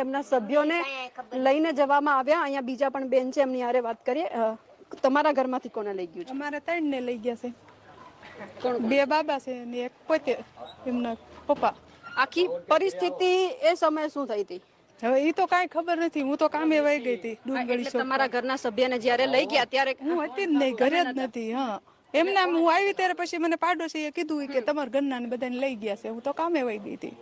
એમના સભ્યોને લઈને જવામાં આવ્યા. અહીંયા બીજા પણ બેન છે એમની હારે વાત કરીએ. તમારા ઘરમાંથી કોને લઈ ગયું અમારા ત્રણ ને લઈ ગયા છે. છે કોણ બે બાબા છે અને એક પોતે એમના પપ્પા. આખી પરિસ્થિતિ એ સમયે શું થઈ હતી? હવે એ તો કાંઈ ખબર નથી. હું તો કામે વહી ગઈ હતી. ડુંગળી તમારા ઘરના સભ્યને જ્યારે લઈ ગયા ત્યારે હું હતી જ નહીં ઘરે જ નથી હા. એમના હું આવી ત્યારે પછી મને પાડોશીએ કીધું કે તમારા ઘરના ને બધાને લઈ ગયા છે. હું તો કામે વહી ગઈ હતી.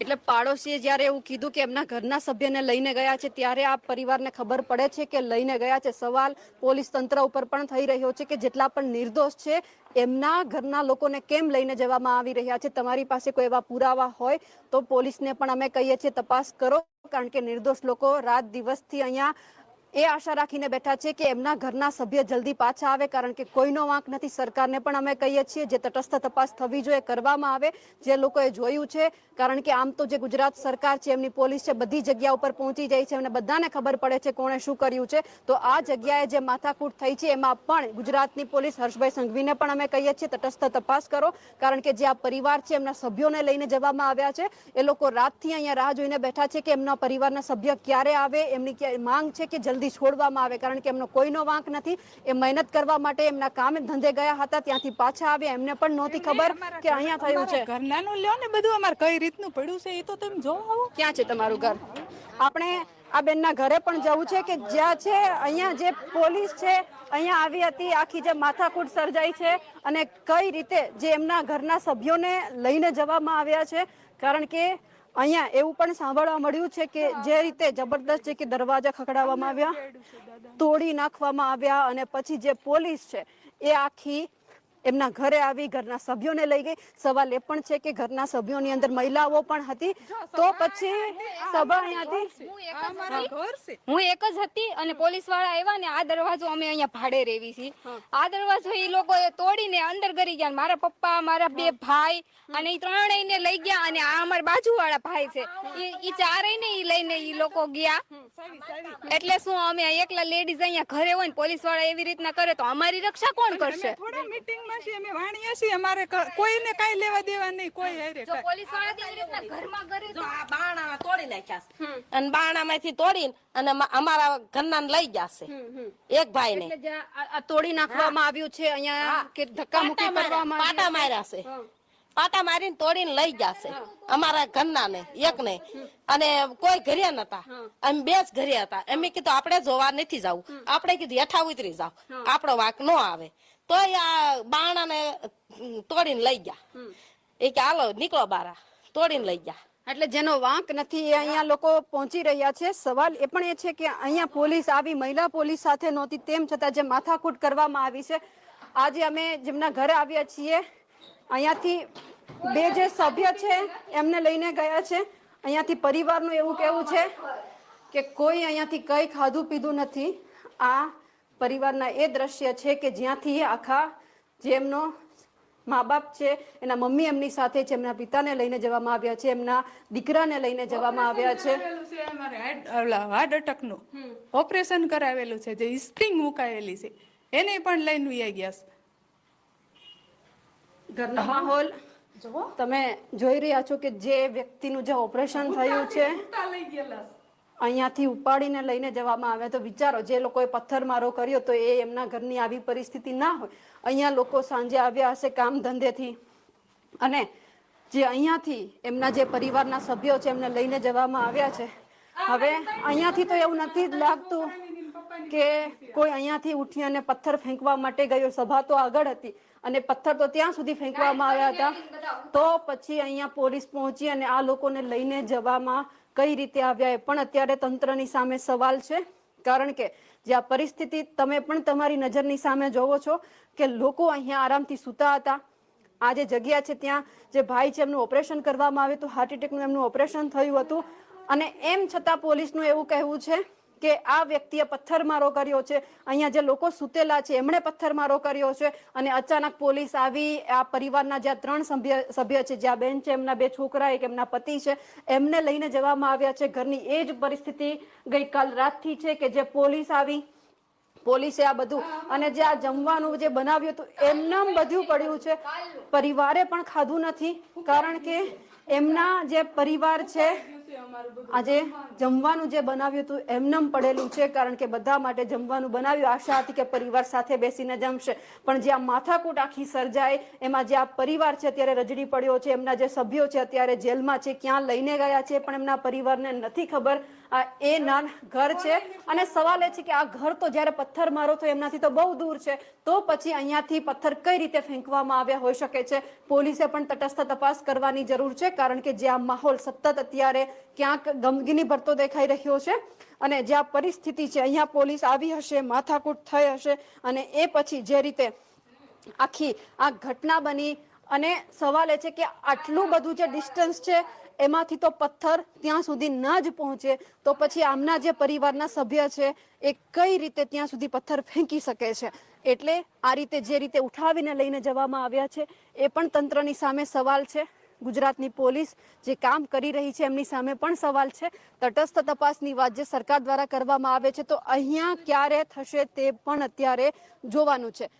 એટલે પાડોશીએ જ્યારે એવું કીધું કે એમના ઘરના સભ્યને લઈને ગયા છે, ત્યારે આ પરિવારને ખબર પડે છે કે લઈને ગયા છે. સવાલ પોલીસ તંત્ર ઉપર પણ થઈ રહ્યો છે કે જેટલા પણ નિર્દોષ છે, એમના ઘરના લોકોને કેમ લઈને જવામાં આવી રહ્યા છે? તમારી પાસે કોઈ એવા પુરાવા હોય તો પોલીસને પણ અમે કહીએ છીએ, તપાસ કરો. કારણ કે નિર્દોષ લોકો રાત દિવસથી અહીંયા એ આશા રાખીને બેઠા છે કે એમના ઘરના સભ્ય જલ્દી પાછા આવે, કારણ કે કોઈનો વાંક નથી. સરકારને પણ અમે કહીએ છીએ, જે તટસ્થ તપાસ થવી જોઈએ, કરવામાં આવે, જે લોકોએ જોયું છે. કારણ કે આમ તો જે ગુજરાત સરકાર છે, એમની પોલીસ છે, બધી જગ્યા ઉપર પહોંચી જાય છે. અને બધાને ખબર પડે છે કોણે શું કર્યું છે. તો આ જગ્યાએ જે માથાકૂટ થઈ છે, એમાં પણ ગુજરાતની પોલીસ હર્ષભાઈ સંઘવીને પણ અમે કહીએ છીએ, તટસ્થ તપાસ કરો. કારણ કે જે આ પરિવાર છે, એમના સભ્યોને લઈને જવામાં આવ્યા છે, એ લોકો રાતથી અહીંયા રાહ જોઈને બેઠા છે કે એમના પરિવારના સભ્ય ક્યારે આવે, એમની માંગ છે કે જલ્દી છોડવામાં આવે કારણ કે એમનો કોઈનો વાંક નથી. એ મહેનત કરવા માટે એમના કામે ધંધે ગયા હતા ત્યાંથી પાછા આવ્યા. એમને પણ નહોતી ખબર કે અહીંયા થયું છે. ઘરનાનું લ્યો ને બધું અમારે કઈ રીતનું પડ્યું છે એ તો તમે જોવો ક્યાં છે તમારું ઘર? આપણે આ બેનના ઘરે પણ જવું છે કે જ્યાં છે અહીંયા જે પોલીસ છે અહીંયા આવી હતી આખી જે માથાકૂટ સર્જાઈ છે અને કઈ રીતે જે એમના ઘરના સભ્યોને લઈને જવામાં આવ્યા છે. કારણ કે અહીંયા એવું પણ સાંભળવા મળ્યું છે કે જે રીતે જબરદસ્ત છે કે દરવાજા ખખડાવવામાં આવ્યા તોડી નાખવામાં આવ્યા અને પછી જે પોલીસ છે એ આખી એમના ઘરે આવી ઘરના સભ્યોને લઈ ગઈ. સવાલ એ પણ છે કે ઘરના સભ્યોની અંદર મહિલાઓ પણ હતી. તો પછી સભા અહીંયાથી હું એક જ હતી. અને પોલીસવાળા આવ્યા ને આ દરવાજો અમે અહીંયા ભાડે રેવી છીએ આ દરવાજો એ લોકો તોડીને અંદર કરી ગયા મારા પપ્પા મારા બે ભાઈ અને એ ત્રણેય ને લઈ ગયા અને આ અમારા બાજુ વાળા ભાઈ છે. એ ઈ ચારેય ને એ લઈને ઈ લોકો ગયા. એટલે શું અમે એકલા લેડીઝ અહીંયા ઘરે હોય ને પોલીસવાળા એવી રીતના કરે તો અમારી રક્ષા કોણ કરશે? મીટિંગ છીએ અમે વાણીએ છીએ અમારે કોઈને કાંઈ લેવા દેવા નહીં કોઈ હેરે જો પોલીસવાળા એવી રીતના ઘરમાં કરે જો આ બાણા તોડી નાખ્યા અને બાણામાંથી તોડીને અને અમારા ઘરના લઈ જશે એક ભાઈ ને તોડી નાખવામાં આવ્યું છે અહીંયા કે ધક્કા મુક્કી કરવામાં પાટા માર્યા છે. પાટા મારીને તોડીને લઈ ગયા અમારા ઘરના ને એક ને અને કોઈ ઘરે નતા. અમે બે જ ઘરે હતા. એમ કીધું આપણે જોવા નથી જવું. આપણે કીધું હેઠા ઉતરી જાવ આપણો વાંક નો આવે. તો આ તોડીને લઈ ગયા. એ કે હાલો નીકળો બારા. તોડીને લઈ ગયા. એટલે જેનો વાંક નથી એ અહીંયા લોકો પહોંચી રહ્યા છે. સવાલ એ પણ એ છે કે અહીંયા પોલીસ આવી મહિલા પોલીસ સાથે નહોતી તેમ છતાં જે માથાકૂટ કરવામાં આવી છે. આજે અમે જેમના ઘરે આવ્યા છીએ અહીંયાથી બે જે સભ્ય છે એમને લઈને ગયા છે. અહીંયાથી પરિવારનું એવું કહેવું છે કે કોઈ અહીંયાથી કંઈ ખાધું પીધું નથી. આ પરિવારના એ દ્રશ્ય છે કે જ્યાંથી આખા જે એમનો મા બાપ છે એના મમ્મી એમની સાથે છે એમના પિતાને લઈને જવામાં આવ્યા છે એમના દીકરાને લઈને જવામાં આવ્યા છે. હાર્ટ અટકનું ઓપરેશન કરાવેલું છે જે સ્પ્રિંગ મુકાયેલી છે. એને પણ લઈને વી ગયા છે. ઘરનો માહોલ તમે જોઈ રહ્યા છો કે જે વ્યક્તિનું જે ઓપરેશન થયું છે. લઈ ગયેલા અહીંયાથી ઉપાડીને લઈને જવામાં આવે તો વિચારો, જે લોકોએ પથ્થરમારો કર્યો તો એ એમના ઘરની આવી પરિસ્થિતિ ના હોય. અહીંયા લોકો સાંજે આવ્યા હશે કામ ધંધેથી. અને જે અહીંયાથી એમના જે પરિવારના સભ્યો છે, એમને લઈને જવામાં આવ્યા છે. હવે અહીંયાથી તો એવું નથી જ લાગતું કે કોઈ અહીંયાથી ઉઠી અને પથ્થર ફેંકવા માટે ગયો. સભા તો આગળ હતી. અને પથ્થર તો ત્યાં સુધી ફેંકવામાં આવ્યા હતા. તો પછી અહીંયા પોલીસ પહોંચી અને આ લોકોને લઈને જવામાં કઈ રીતે આવ્યા એ પણ અત્યારે તંત્રની સામે સવાલ છે. કારણ કે જે આ પરિસ્થિતિ તમે પણ તમારી નજરની સામે જોવો છો કે લોકો અહીંયા આરામથી સૂતા હતા. આ જે જગ્યા છે ત્યાં જે ભાઈ છે એમનું ઓપરેશન કરવામાં આવ્યું હતું હાર્ટ એટેકનું એમનું ઓપરેશન થયું હતું. અને એમ છતાં પોલીસનું એવું કહેવું છે કે આ વ્યક્તિએ પથ્થરમારો કર્યો છે. અહીંયા જે લોકો સૂતેલા છે, એમણે પથ્થરમારો કર્યો છે અને અચાનક પોલીસ આવી, આ પરિવારના જ્યાં ત્રણ સભ્ય સભ્ય છે, જ્યાં બેન છે, એમના બે છોકરા, એક એમના પતિ છે, એમને લઈને જવામાં આવ્યા છે. ઘરની એ જ પરિસ્થિતિ ગઈકાલ રાતથી છે કે જે પોલીસ આવી, પોલીસે આ બધું અને જે આ જમવાનું જે બનાવ્યું હતું, એમનામ બધું પડ્યું છે. પરિવારે પણ ખાધું નથી, કારણ કે એમના જે પરિવાર છે આજે જમવાનું જે બનાવ્યું હતું, એમનેમ પડેલું છે, કારણ કે બધા માટે જમવાનું બનાવ્યું. આશા હતી કે પરિવાર સાથે બેસીને જમશે. પણ જે આ માથાકૂટ આખી સર્જાય એમાં જે આ પરિવાર છે અત્યારે રજડી પડ્યો છે, એમના જે સભ્યો છે અત્યારે જેલમાં છે, ક્યાં લઈને ગયા છે, પણ એમના પરિવારને નથી ખબર. એ નાન ઘર છે. અને સવાલ એ છે કે આ ઘર તો જ્યારે પથ્થર મારો તો એમનાથી તો બહુ દૂર છે. તો પછી અહીંયાથી પથ્થર કઈ રીતે ફેંકવામાં આવ્યા હોઈ શકે છે? પોલીસે પણ તટસ્થ તપાસ કરવાની જરૂર છે, કારણ કે જે આ માહોલ સતત અત્યારે ક્યાંક ગમગીની ભરતો દેખાઈ રહ્યો છે. અને જે આ પરિસ્થિતિ છે, અહીંયા પોલીસ આવી હશે, માથાકૂટ થઈ હશે, અને એ પછી જે રીતે આખી આ ઘટના બની. અને સવાલ એ છે કે આટલું બધું જે ડિસ્ટન્સ છે એમાંથી તો પથ્થર ત્યાં સુધી ન જ પહોંચે. તો પછી આમના જે પરિવારના સભ્ય છે, એ કઈ રીતે ત્યાં સુધી પથ્થર ફેંકી શકે છે? એટલે આ રીતે જે રીતે ઉઠાવીને લઈને જવામાં આવ્યા છે, એ પણ તંત્રની સામે સવાલ છે. ગુજરાતની પોલીસ જે કામ કરી રહી છે, એમની સામે પણ સવાલ છે. તટસ્થ તપાસની વાત જે સરકાર દ્વારા કરવામાં આવે છે, તો અહીંયા ક્યારે થશે તે પણ અત્યારે જોવાનું છે.